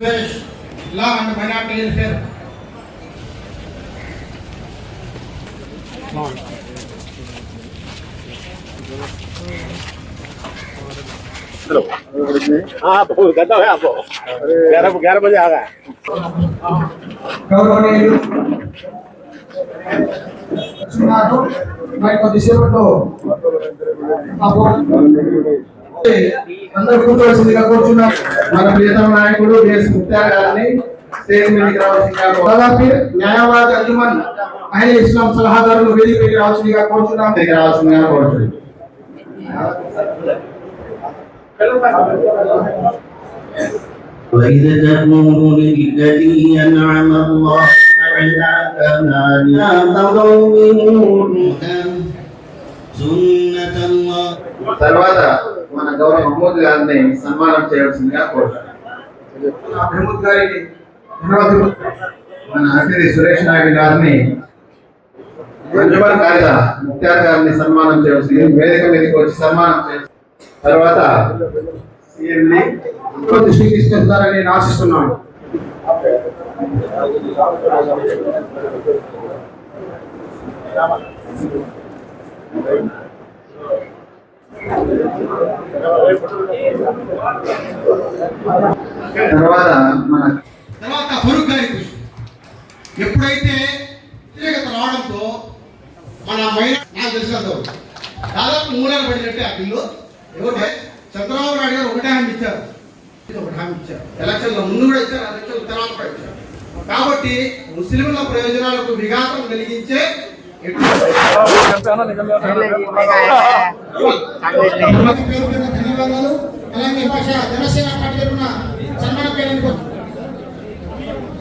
law and minority welfare hello हाँ बहुत गंदा है आपको ग्यारह ग्यारह बजे आ गए सुना तो मैं को दिशे बटो आप అందరూ కూర్చోవలసిందిగా కూర్చున్నాం మన ప్రియతమ నాయకుడు డిఎస్ ముక్తార్ గారిని స్టేజ్ మీదకి రావాల్సిందిగా దాదాపు న్యాయవాద అంజుమన్ అహ్లే ఇస్లాం సలహాదారులు వేదికకి రావాల్సిందిగా కోరుచున్నాం దగ్గర రావాల్సిందిగా కోరుచున్నాం وإذا تقول للذي أنعم الله على لا تضروا سنة الله తర్వాత మన గౌరవ మహమూద్ గారిని సన్మానం చేయవలసిందిగా తర్వాత మన అతిథి సురేష్ నాయుడు గారిని కారిద ముఖ్యార్ గారిని సన్మానం చేయవలసింది వేదిక మీదకి వచ్చి సన్మానం చేయాల్సి తర్వాత సీఎంని దృష్టికి తీసుకెళ్తారని నేను ఆశిస్తున్నాను. తర్వాత మన తర్వాత ఫరూక్ గారి కృషి ఎప్పుడైతే వ్యతిరేకత రావడంతో మన మహిళ నాకు తెలిసినంత దాదాపు మూలాలు పడినట్టే ఆ బిల్లు ఎవరంటే చంద్రబాబు నాయుడు గారు ఒకటే హామీ ఇచ్చారు. ఒకటి హామీ ఇచ్చారు. ఎలక్షన్ల ముందు కూడా ఇచ్చారు ఎలక్షన్ తర్వాత కూడా ఇచ్చారు. కాబట్టి ముస్లింల ప్రయోజనాలకు విఘాతం కలిగించే ఎటువంటి ప్రతి పేరు మీద ధన్యవాదాలు అలాగే భాష జనసేన పార్టీ తరఫున సన్మానం చేయడానికి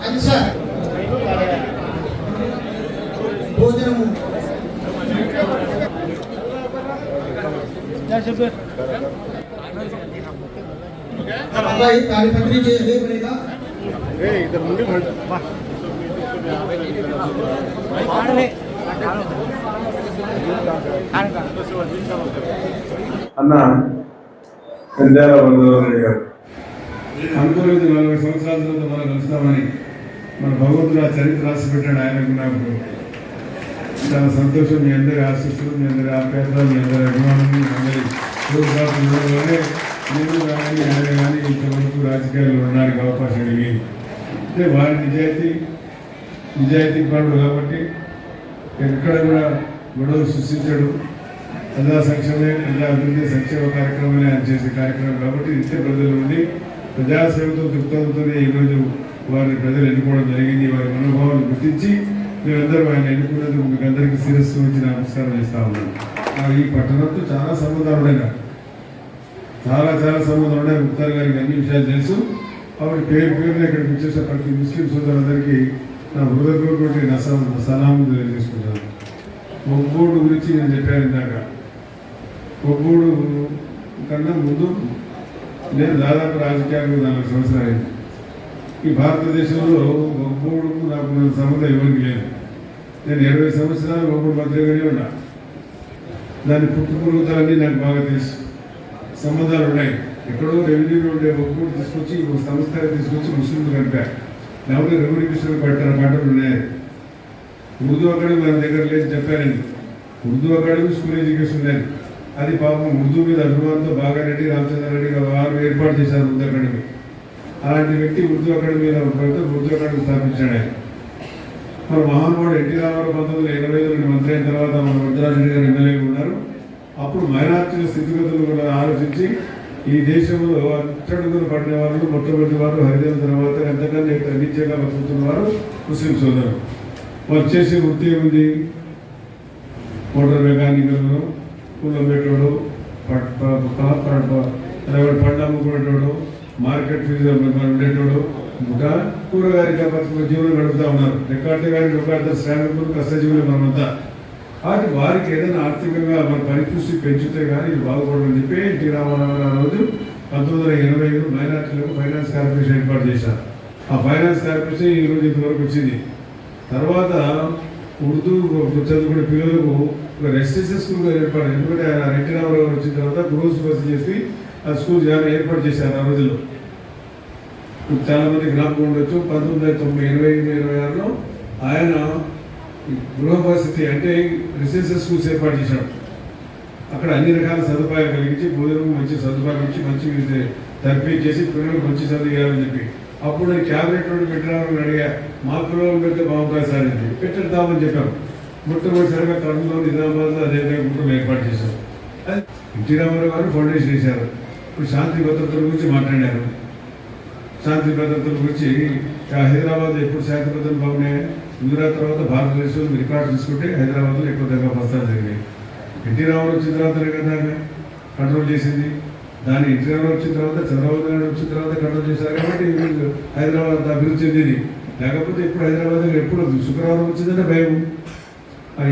అది సార్ భోజనము అబ్బాయి తాడిపత్రి చేయాలి పడేగా इधर मुंडी भर అన్న పెద్దాల బంధువులు గారు. అనుకోలేదు నలభై సంవత్సరాల తర్వాత మనం కలుస్తామని మన భగవంతుడు ఆ చరిత్ర రాసి పెట్టాడు ఆయనకు నాకు. చాలా సంతోషం మీ అందరి ఆశిస్తులు మీ అందరి ఆప్యాయత మీ అందరి అభిమానం మీ అందరి చూడాలనే నేను కానీ ఆయన కానీ ఇంతవరకు రాజకీయాల్లో ఉండడానికి అవకాశం కలిగింది అంటే వారి నిజాయితీ నిజాయితీ పరుడు కాబట్టి ఎక్కడ కూడా గొడవలు సృష్టించాడు. ప్రజా సంక్షేమే ప్రజా అభివృద్ధి సంక్షేమ కార్యక్రమమే ఆయన చేసే కార్యక్రమం కాబట్టి నిత్య ప్రజల నుండి ప్రజాసేవతో దృక్పథంతోనే ఈరోజు వారిని ప్రజలు ఎన్నుకోవడం జరిగింది. వారి మనోభావాలు గుర్తించి మేమందరూ ఆయన ఎన్నుకున్నందుకు మీకు అందరికీ శిరస్సు వచ్చి నమస్కారం చేస్తా ఉన్నాను నాకు ఈ పట్టణంతో చాలా సంబంధాలు ఉన్నాయి నాకు. చాలా చాలా సంబంధాలు ఉన్నాయి ముక్తార్ గారికి అన్ని విషయాలు తెలుసు. కాబట్టి పేరు పేరున ఇక్కడికి వచ్చేసిన ప్రతి ముస్లిం సోదరులందరికీ నా హృదయపూర్వక నసా సలాం తెలియజేసుకుంటాను ఒబ్బోడు గురించి నేను చెప్పాను ఇందాక. ఒబ్బోడు కన్నా ముందు నేను దాదాపు రాజకీయాలకు నాలుగు సంవత్సరాలు అయింది. ఈ భారతదేశంలో ఒబ్బోడు నాకు నా సంబంధం ఎవరికి లేదు. నేను ఇరవై సంవత్సరాలు ఒబ్బోడు మంత్రిగానే ఉన్నా. దాని పుట్టుపురుగుతాలన్నీ నాకు బాగా తెలుసు. సంబంధాలు ఉన్నాయి. ఎక్కడో రెవెన్యూలో ఉండే ఒబ్బోడు తీసుకొచ్చి ఒక సంస్థ తీసుకొచ్చి ముస్లింలు కనిపారు లేకపోతే రెవెన్యూ మిషన్ పెట్టారు మాటలు ఉన్నాయి. ఉర్దూ అకాడమీ మన దగ్గర లేదు చెప్పానండి ఉర్దూ అకాడమీ స్కూల్ ఎడ్యుకేషన్ లేదు. అది పాపం ఉర్దూ మీద అభిమానంతో బాగా రెడ్డి రామచంద్ర రెడ్డి వారు ఏర్పాటు చేశారు ఉర్దూ అకాడమీ. అలాంటి వ్యక్తి ఉర్దూ అకాడమీలో పెడితే ఉర్దూ అకాడమీ స్థాపించాడు ఆయన. మన మహానుభావుడు ఎన్టీ రామారావు పంతొమ్మిది వందల ఎనభై ఐదు మంత్రి అయిన తర్వాత మన వరదరాజరెడ్డి గారు ఎమ్మెల్యేగా ఉన్నారు. అప్పుడు మైనార్టీల స్థితిగతులు కూడా ఆలోచించి ఈ దేశంలో అట్టడుగులు పడిన వాళ్ళు మొట్టమొదటి వారు హరిజన తర్వాత ఎంతకన్నా తగ్గించేగా బతుకుతున్న వారు ముస్లిం సోదరులు. వాళ్ళు చేసే వృత్తి ఏముంది? మోటార్ మెకానికల్ కుళ్ళం పెట్టాడు పండ్లు అమ్ముకునేటోడు మార్కెట్ ఫీజు ఉండేటోడు. ఇంకా కూరగాయలు బతుకు జీవనం గడుపుతూ ఉన్నారు. రికార్డు కానీ రికార్డు శ్రామికులు కష్టజీవులు మనమంతా కాబట్టి వారికి ఏదైనా ఆర్థికంగా మన పరిస్థితి పెంచితే కానీ ఇది బాగుపడమని చెప్పి ఎన్టీ రామారావు గారు ఆ రోజు పంతొమ్మిది వందల ఎనభై ఐదు మైనార్టీలకు ఫైనాన్స్ కార్పొరేషన్ ఏర్పాటు చేశారు. ఆ ఫైనాన్స్ కార్పొరేషన్ ఈ రోజు ఇంతవరకు వచ్చింది. తర్వాత ఉర్దూ చదువుకునే పిల్లలకు ఒక రెసిడెన్షియల్ స్కూల్గా ఏర్పాటు ఎందుకంటే ఆయన ఎన్టీ రామారావు గారు వచ్చిన తర్వాత గ్రోస్ బస్ చేసి ఆ స్కూల్ చాలా ఏర్పాటు చేశారు ఆ రోజుల్లో. చాలామంది గ్రామంలో జ్ఞాపకం ఉండొచ్చు. పంతొమ్మిది వందల తొంభై ఇరవై ఐదు ఇరవై ఆరులో ఆయన గృహవసతి గృహ పరిస్థితి అంటే రెసిడెన్షియల్ స్కూల్స్ ఏర్పాటు చేశాడు అక్కడ అన్ని రకాల సదుపాయాలు కలిగించి భోజనం మంచి సదుపాయాలు ఇచ్చి మంచి తర్ఫీ చేసి పిల్లలకు మంచి చదివారని చెప్పి. అప్పుడు నేను క్యాబినెట్ నుండి పెట్టడానికి అడిగా మా పిల్లలు పెడితే బాగుంటుంది సార్? అని చెప్పి. చెప్పాం. మొట్టమొదటిసారిగా కర్నూలు నిజామాబాద్లో అదే గుంటూరు ఏర్పాటు చేశాం. ఎన్టీ రామారావు గారు ఫౌండేషన్ వేశారు ఇప్పుడు శాంతి భద్రతల గురించి మాట్లాడారు. శాంతి భద్రతల గురించి హైదరాబాద్ ఎప్పుడు శాంతి భద్రతలు బాగున్నాయి? గుజరాత్ తర్వాత భారతదేశంలో రికార్డు తీసుకుంటే హైదరాబాద్లో ఎక్కువ దగ్గర బస్తాలు జరిగినాయి ఎన్టీ రామారావు వచ్చిన తర్వాతనే కదా కంట్రోల్ చేసింది. దాని ఎన్టీ రామారావు వచ్చిన తర్వాత చంద్రబాబు నాయుడు వచ్చిన తర్వాత కంట్రోల్ చేశారు కాబట్టి హైదరాబాద్ అభివృద్ధి చెందింది. లేకపోతే ఇప్పుడు హైదరాబాద్ ఎప్పుడు శుక్రవారం వచ్చిందంటే భయం.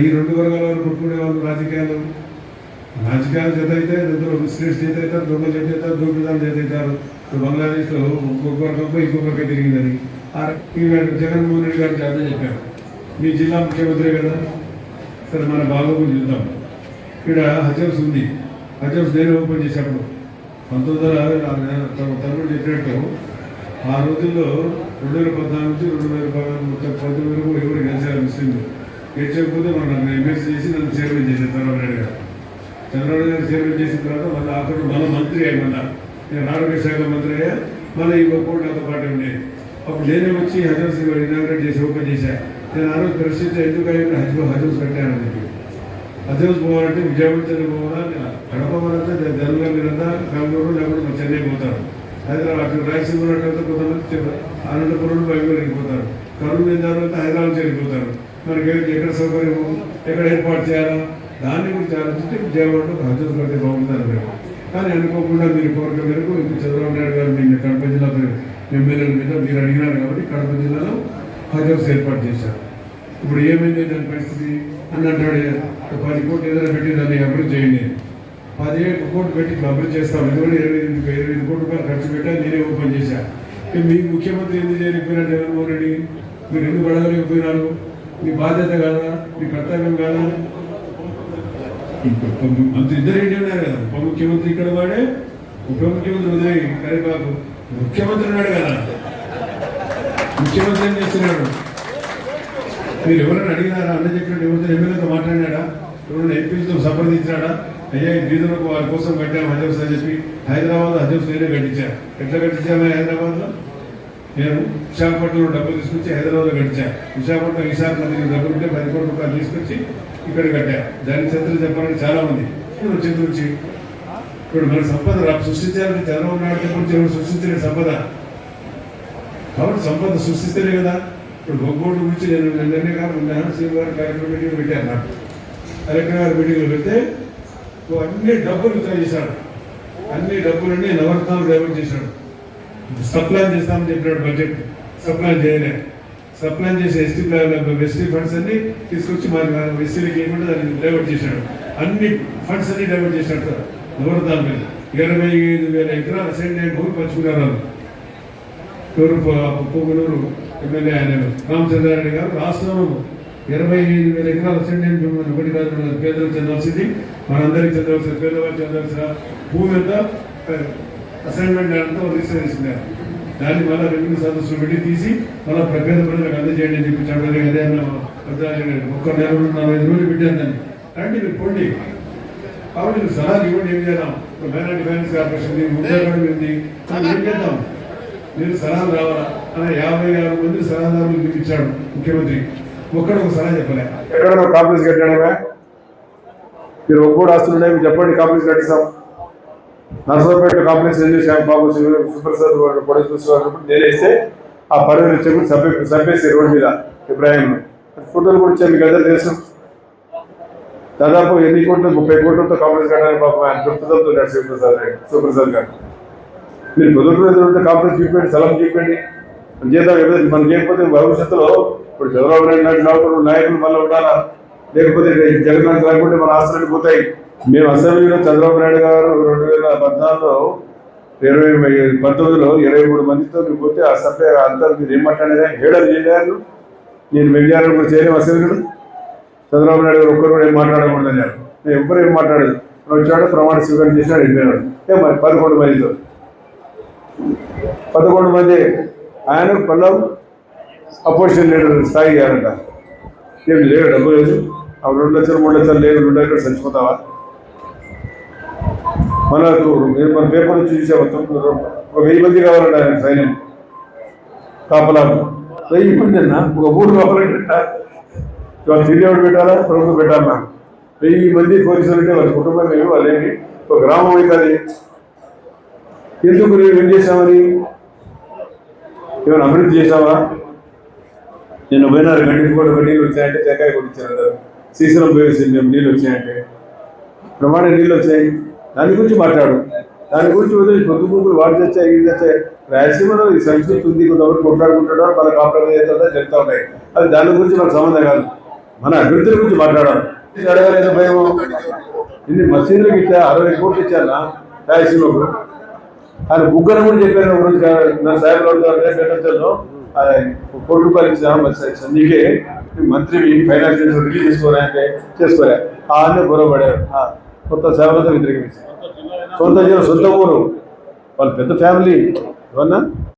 ఈ రెండు వర్గాల వారు కొట్టుకునే వాళ్ళు రాజకీయాలు. రాజకీయాలు జత అయితే ముస్లిమ్స్ చేత అవుతారు దొంగలు జత అవుతారు దోపిదాలు జత అవుతారు. బంగ్లాదేశ్లో ఒక్కొక్క వర్గంపై ఇంకొకరికి తిరిగిందని. గారు జగన్మోహన్ రెడ్డి గారు అదే చెప్పారు. మీ జిల్లా ముఖ్యమంత్రి కదా? సరే మన బాగోగులు చూద్దాం. ఇక్కడ హజర్స్ ఉంది. హజర్స్ నేను ఓపెన్ చేసేప్పుడు పంతొమ్మిది వందల తమ్ముడు చెప్పినట్టు ఆ రోజుల్లో రెండు వేల పద్నాలుగు నుంచి రెండు వేల ప- పంతొమ్మిది వరకు ఎవరు గెలిచారు ముస్లింలు గెలిచకపోతే మనం నన్ను ఎమ్మెల్సీ చేసి నన్ను చైర్మన్ చేశారు చంద్రబాబు నాయుడు గారు. చంద్రబాబు గారు చైర్మన్ చేసిన తర్వాత మళ్ళీ అక్కడ మళ్ళీ మంత్రి అయ్యి మళ్ళా. నేను ఆరోగ్య శాఖ మంత్రి అయ్యా. మళ్ళీ ఇంకో కోటి నాతో పాటు ఉండేది. అప్పుడు నేనే వచ్చి హజర్స్ ఇనాగ్రేట్ చేసి ఓపెన్ చేశాను నేను ఆ రోజు పరిస్థితి ఎందుకు అయ్యి హజ్ హజర్స్ కట్టాను చెప్పి హజర్స్ పోవాలంటే విజయవాడ చెన్నై పోవాలా కడప వాళ్ళంతా జనరల్గా మీరంతా బెంగళూరు లేకపోతే చెన్నై పోతారు హైదరాబాద్ అక్కడ రాయలసీమ ఉన్నట్టు కొంతమంది అనంతపురం బెంగళూరు వెళ్ళిపోతారు కర్నూలు వెళ్ళిన తర్వాత హైదరాబాద్ వెళ్ళిపోతారు మనకి ఎక్కడ సౌకర్యము ఎక్కడ ఏర్పాటు చేయాలా దాన్ని గురించి ఆలోచించి విజయవాడలో హజర్స్ కడితే బాగుందని మేము కానీ అనుకోకుండా మీరు కోరిక మేరకు ఇప్పుడు చంద్రబాబు నాయుడు గారు మీ కడప జిల్లా ఎమ్మెల్యేల మీద మీరు అడిగినారు కాబట్టి కడప జిల్లాలో హజర్స్ ఏర్పాటు చేశారు. ఇప్పుడు ఏమైంది దాని పరిస్థితి? అని అంటాడు పది కోట్లు ఏదైనా పెట్టి దాన్ని అభివృద్ధి చేయండి. పది కోట్లు పెట్టి ఇట్లా అభివృద్ధి చేస్తాం. ఎందుకంటే ఇరవై ఎనిమిది ఇరవై ఎనిమిది కోట్ల రూపాయలు ఖర్చు పెట్టా నేనే ఓపెన్ చేశాను మీ ముఖ్యమంత్రి ఎందుకు చేయలేకపోయినారు జగన్మోహన్ రెడ్డి? మీరు ఎందుకు అడగలేకపోయినారు? మీ బాధ్యత కాదా? మీ కర్తవ్యం కాదా? ఇంకో మంత్రి ఇద్దరు ఏంటి ఉన్నారు కదా. ఉప ముఖ్యమంత్రి ఇక్కడ వాడే ఉప ముఖ్యమంత్రి ఉదయ్ కరిబాబు ముఖ్యమంత్రి ఉన్నాడు కదా. ముఖ్యమంత్రి ఏం చేస్తున్నాడు? మీరు ఎవరైనా అడిగినారా? అన్న చెప్పినట్టు ఎవరితో ఎమ్మెల్యేతో మాట్లాడినాడా? ఎవరైనా ఎంపీలతో సంప్రదించాడా అయ్యా బీదులకు వారి కోసం కట్టాము హజర్స్ అని చెప్పి హైదరాబాద్ హజర్స్ నేనే కట్టించా. ఎట్లా కట్టించాము హైదరాబాద్లో? నేను విశాఖపట్నంలో డబ్బులు తీసుకొచ్చి హైదరాబాద్లో గడిచాను విశాఖపట్నం విశాఖ నదికి డబ్బులు ఉంటే పది కోట్ల రూపాయలు తీసుకొచ్చి ఇక్కడ కట్టాను దాని చరిత్ర చెప్పాలని చాలా మంది ఇప్పుడు చంద్రుడిచి ఇప్పుడు మన సంపద సృష్టించాలని చంద్రబాబు నాయుడు గురించి ఎవరు సంపద? కాబట్టి సంపద సృష్టిస్తేనే కదా. ఇప్పుడు బొగ్గోడు గురించి నేను నిన్ననే కాకుండా సీఎం గారు కలెక్టర్ మీటింగ్ పెట్టాను నాకు. కలెక్టర్ గారు మీటింగ్లో పెడితే అన్ని డబ్బులు విత్డ్రా చేశాడు. అన్ని డబ్బులన్నీ నవరత్నాలు డైవర్ట్ చేశాడు. సప్లాన్ చేస్తామని చెప్పినాడు బడ్జెట్. సప్లాన్ చేయలే. సప్లాన్ చేసి ఎస్టీ ఎస్టీ ఫండ్స్ అన్ని తీసుకొచ్చి మా ఎస్సీలకి ఇవ్వకుండా దాన్ని డైవర్ట్ చేశాడు. అన్ని ఫండ్స్ అన్ని డైవర్ట్ చేశాడు సార్. ఎవరు దాని మీద? ఇరవై ఐదు వేల ఎకరాల సెండ్ అయిన భూమి పంచుకున్నారు వాళ్ళు. ఎవరు పొంగులూరు ఎమ్మెల్యే ఆయన రామచంద్రారెడ్డి గారు. రాష్ట్రంలో ఇరవై ఐదు వేల ఎకరాల అయిన భూమి ఒకటి కాదు మన పేదలకు చెందాల్సింది మనందరికీ చెందవలసిన పేదవాళ్ళు చెందాల్సిన భూమి అంతా అసైన్మెంట్ అంతా రిజిస్టర్ దాన్ని మళ్ళీ రెవెన్యూ సదస్సులు పెట్టి తీసి మళ్ళీ పేద ప్రజలకు అందజేయండి అని చెప్పి చెప్పలేదు అదే అన్న భద్రాద్రి ఒక్క నెల రోజులు నలభై రోజులు పెట్టాను దాన్ని. అంటే మీరు పోండి. కాబట్టి మీరు సలహాలు ఇవ్వండి ఏం చేద్దాం? మైనార్టీ ఫైనాన్స్ కార్పొరేషన్ ఉంది ఉద్యోగం ఉంది. ఏం చేద్దాం? నేను సలహాలు రావాలా? అలా యాభై ఆరు మంది సలహాదారులు పిలిపించాడు ముఖ్యమంత్రి. ఒక్కడ ఒక సలహా చెప్పలే. ఎక్కడ కాంప్లెక్స్ కట్టాడమే? మీరు ఒక్కడు ఆస్తులు ఉన్నాయి? మీరు చెప్పండి కాంప్లెక్స్ కట్టిస్తాం. నర్సరావుపేట కాంప్లెక్స్ ఏం చేశాం? బాబు సుప్రసాద్ పొడస్ ప్రసాద్ నేనే ఇస్తే ఆ పరువు వచ్చి చంపే చంపేసి రోడ్డు మీద ఇబ్రాహిం ఫోటోలు కూడా ఇచ్చాను మీకు అందరూ తెలుసు. దాదాపు ఎన్ని కోట్లు? ముప్పై కోట్లతో కాంప్లెక్స్ కట్టాలని పాపం ఆయన దృక్పథంతో ఉన్నాడు శివప్రసాద్ రెడ్డి సుప్రసాద్ గారు. మీరు కుదురు ఉంటే కాంప్లెక్స్ చూపండి స్థలం చూపండి మనం చేద్దాం మనం చేయకపోతే భవిష్యత్తులో ఇప్పుడు చంద్రబాబు నాయుడు లాంటి నాయకులు నాయకులు మళ్ళీ ఉండాలా? లేకపోతే జగన్ లేకుంటే మన ఆస్తులు పోతాయి. మేము అసెంబ్లీలో చంద్రబాబు నాయుడు గారు రెండు వేల పద్నాలుగులో ఇరవై పంతొమ్మిదిలో ఇరవై మూడు మందితో మీకు పోతే ఆ సభ్య అంతా మీరు ఏం మాట్లాడేదా ఏడాది చేయలేరు నేను వెళ్ళాను కూడా చేయలేము అసెంబ్లీలో. చంద్రబాబు నాయుడు గారు ఒక్కరు కూడా ఏం మాట్లాడకూడదు అన్నారు. నేను ఎవ్వరు ఏం మాట్లాడదు వచ్చాడు ప్రమాణ స్వీకారం చేసినాడు వెళ్ళినాడు ఏ మరి పదకొండు మందితో? పదకొండు మంది ఆయన పల్లవ్ అపోజిషన్ లీడర్ స్థాయి ఇవ్వాలంట ఏం లేవు డబ్బు లేదు. ఆ రెండు లక్షలు మూడు లక్షలు లేదు రెండు లక్షలు చచ్చిపోతావా? మనకు మన పేపర్ నుంచి చూసే మొత్తం ఒక వెయ్యి మంది కావాలంట ఆయన సైన్యం. కాపలా. వెయ్యి మంది అన్న? ఒక ఊరు కావాలంటే. ఇవాళ తిరిగి పెట్టాలా? ప్రభుత్వం పెట్టాలన్నా. వెయ్యి మంది పోలీసులు అంటే వాళ్ళ కుటుంబం లేదు వాళ్ళేంటి ఒక గ్రామం అవుతుంది ఎందుకు నేను ఏం చేశామని ఏమైనా అభివృద్ధి చేశావా నేను పోయినారు గంటకి కూడా నీళ్ళు వచ్చాయంటే తెకాయ కొట్టించారు శ్రీశైలం పోయేసి మేము నీళ్ళు వచ్చాయంటే. ప్రమాణ నీళ్ళు వచ్చాయి. దాని గురించి మాట్లాడు. దాని గురించి వదిలి పొద్దు గుంపులు వాడు తెచ్చాయి ఇది తెచ్చాయి. రాయలసీమలో ఈ సంస్కృతి ఉంది కొంతవరకు కొట్లాడుకుంటాడో మన కాపాడు చేస్తుందో జరుగుతూ ఉంటాయి అది దాని గురించి మనకు సంబంధం కాదు. మన అభివృద్ధి గురించి మాట్లాడాలి అడగలేదు భయం ఇన్ని మసీదులకు ఇచ్చా అరవై కోట్లు ఇచ్చానా రాయలసీమకు ఆయన బుగ్గన కూడా చెప్పారు రోజు నా సాహెబ్లో కోటి రూపాయలు ఇచ్చాను నీకే మంత్రి ఫైనాన్స్ రిలీజ్ చేసుకోరా అంటే అన్నీ గొడవపడారు. ఆ, కొత్త సేవలతో వ్యతిరేకించారు సొంత సొంత ఊరు. వాళ్ళు పెద్ద ఫ్యామిలీ. ఏమన్నా?